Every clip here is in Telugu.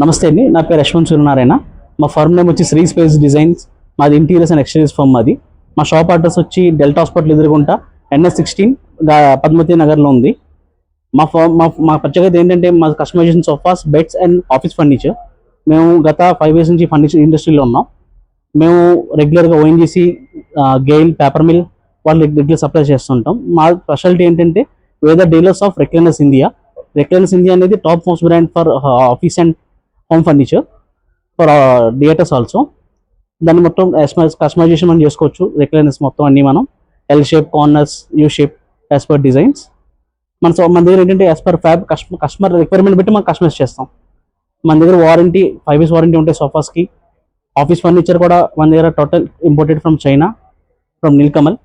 నమస్తే అండి నా పేరు యశ్వంత్ సూర్యనారాయణ. మా ఫర్మ్ నేమ్ వచ్చి శ్రీ స్పేస్ డిజైన్స్. మాది ఇంటీరియర్స్ అండ్ ఎక్స్టీరియర్స్ ఫర్మ్ మాది. మా షాప్ అడ్రస్ వచ్చి డెల్టా హాస్పిటల్ ఎదురుగుంటా ఎన్ఎస్ సిక్స్టీన్ పద్మతి నగర్లో ఉంది. మా ఫర్మ్ మా మా ప్రత్యేకత ఏంటంటే మా customisation sofas beds and office furniture. మేము గత ఫైవ్ ఇయర్స్ నుంచి ఫర్నిచర్ ఇండస్ట్రీలో ఉన్నాం. మేము రెగ్యులర్గా ఓఎన్జీసీ గెయిల్ పేపర్ మిల్ వాళ్ళు రెగ్యులర్ సప్లై చేస్తుంటాం. మా స్పెషాలిటీ ఏంటంటే whether dealers of recliners India recliners India అనేది top most brand for office and home furniture for theatres also దాన్ని మొత్తం కస్టమైజేషన్ మనం చేసుకోవచ్చు. రెక్లైనర్స్ మొత్తం అన్ని మనం L shape corners U shape as per designs మన సో- మన దగ్గర ఏంటంటే as per fab customer requirement బట్టి మనం కస్టమైజ్ చేస్తాం. మన దగ్గర వారంటీ ఫైవ్ ఇయర్స్ వారంటీ ఉంటాయి సోఫాస్కి ఆఫీస్ ఫర్నిచర్ కూడా మన దగ్గర total imported from China from Nilkamal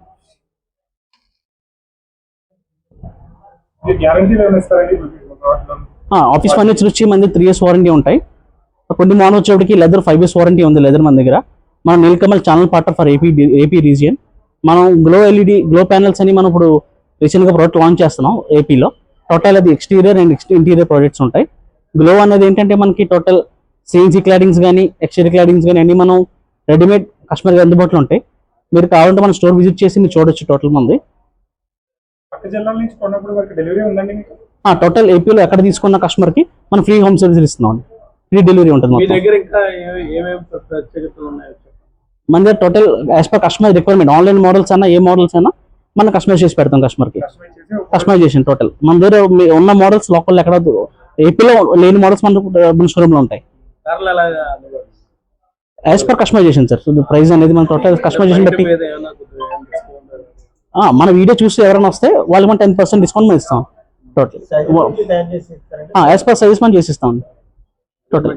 office furniture వచ్చి దగ్గర త్రీ ఇయర్స్ వారంటీ ఉంటాయి. కొన్ని మోడల్ వచ్చేప్పటికి లెదర్ ఫైవ్ ఇయర్స్ వారంటీ ఉంది లెదర్ మన దగ్గర. మనం Nilkamal channel partner for AP AP region మనం గ్లో ఎల్ఈడి గ్లో ప్యానల్స్ అని మనం ఇప్పుడు రీసెంట్గా ప్రోడక్ట్ లాంచ్ చేస్తున్నాం ఏపీలో టోటల్ అది ఎక్స్టీరియర్ అండ్ ఇంటీరియర్ ప్రాజెక్ట్స్ ఉంటాయి. గ్లో అనేది ఏంటంటే మనకి టోటల్ సిఎన్సీ క్లాడింగ్స్ కానీ ఎక్స్టీరియర్ క్లాడింగ్స్ కానీ అన్ని మనం రెడీమేడ్ కస్టమర్కి అందుబాటులో ఉంటాయి. మీరు కావాలంటే మన స్టోర్ విజిట్ చేసి మీరు చూడొచ్చు టోటల్ మంది. పక్క జిల్లాల నుంచి కొన్నప్పుడు వరకు డెలివరీ ఉందండి మీకు టోటల్ ఏపీలో ఎక్కడ తీసుకున్న కస్టమర్కి మనం ఫ్రీ హోమ్ సర్వీస్ ఇస్తున్నాం ఫ్రీ డెలివరీ ఉంటుంది మీ. దగ్గర ఇంకా ఏమేమి ప్రత్యేకతలు ఉన్నాయో. మన దగ్గర total as per customer requirement online models అయినా ఏ మోడల్స్ అయినా మనం కస్టమైజ్ చేసి పెడతాం కస్టమర్కి కస్టమైజేషన్ టోటల్ మన దగ్గర ఉన్న మోడల్స్ లోకల్ ఎక్కడ ఏపీలో లేని మోడల్స్ మన మన షోరూమ్లో ఉంటాయి? As per customisation sir price అనేది మన టోటల్ కస్టమైజేషన్ బట్టి మన వీడియో చూసి ఎవరైనా వస్తే వాళ్ళకి మనం టెన్ పర్సెంట్ డిస్కౌంట్ మనం ఇస్తాం. టోటల్ యాజ్ పర్ సర్వీస్ మనం చేసి ఇస్తాం టోటల్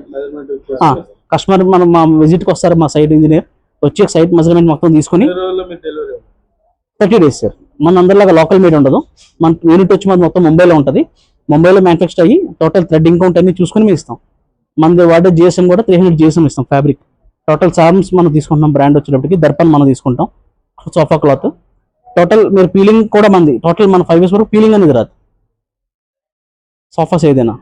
కస్టమర్ మనం మా విజిట్కి వస్తారు మా సైట్ ఇంజనీర్ వచ్చి సైట్ మెజర్మెంట్ మొత్తం తీసుకొని థర్టీ డేస్ సార్ మన అందరిలాగా లోకల్ మేడ్ ఉండదు. మన యూనిట్ వచ్చి మన మొత్తం ముంబైలో ఉంటుంది. ముంబైలో మ్యానుఫ్యాక్చర్ అయ్యి టోటల్ థ్రెడ్డింగ్ కౌంట్ అన్ని చూసుకొని మేము ఇస్తాం. మన వాడే జిఎస్ఎం కూడా త్రీ హండ్రెడ్ జిఎస్ఎం ఇస్తాం ఫ్యాబ్రిక్ టోటల్ సార్మ్స్ మనం తీసుకుంటాం బ్రాండ్ వచ్చేటప్పటికి దర్పన్ మనం తీసుకుంటాం. సోఫా క్లాత్ టోటల్ మీరు పీలింగ్ కూడా మంది. టోటల్ మన ఫైవ్ ఇయర్స్ వరకు పీలింగ్ అనేది రాదు. సోఫాస్ ఏదైనా.